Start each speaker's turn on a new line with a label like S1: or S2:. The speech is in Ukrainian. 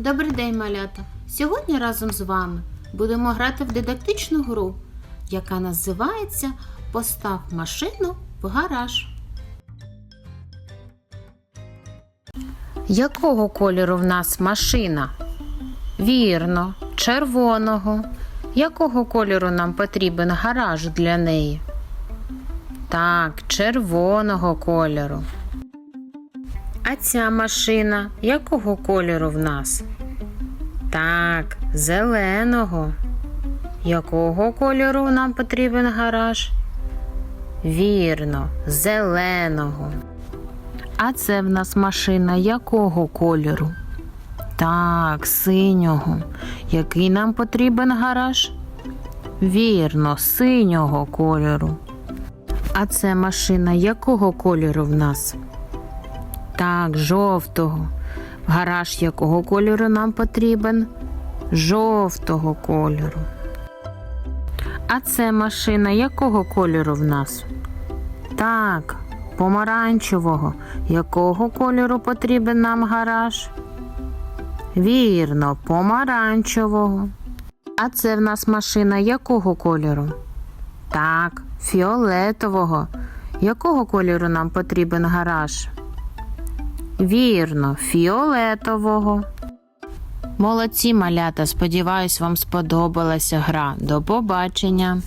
S1: Добрий день, малята! Сьогодні разом з вами будемо грати в дидактичну гру, яка називається Постав машину в гараж. Якого кольору в нас машина? Вірно, червоного. Якого кольору нам потрібен гараж для неї? Так, червоного кольору. А ця машина якого кольору в нас? Так, зеленого. Якого кольору нам потрібен гараж? Вірно, зеленого. А це в нас машина якого кольору? Так, синього. Який нам потрібен гараж? Вірно, синього кольору. А це машина якого кольору в нас? Так, жовтого. Гараж якого кольору нам потрібен? Жовтого кольору. А це машина якого кольору в нас? Так, помаранчевого. Якого кольору потрібен нам гараж? Вірно, помаранчевого. А це в нас машина якого кольору? Так, фіолетового. Якого кольору нам потрібен гараж? Вірно, фіолетового. Молодці малята, сподіваюсь, вам сподобалася гра. До побачення!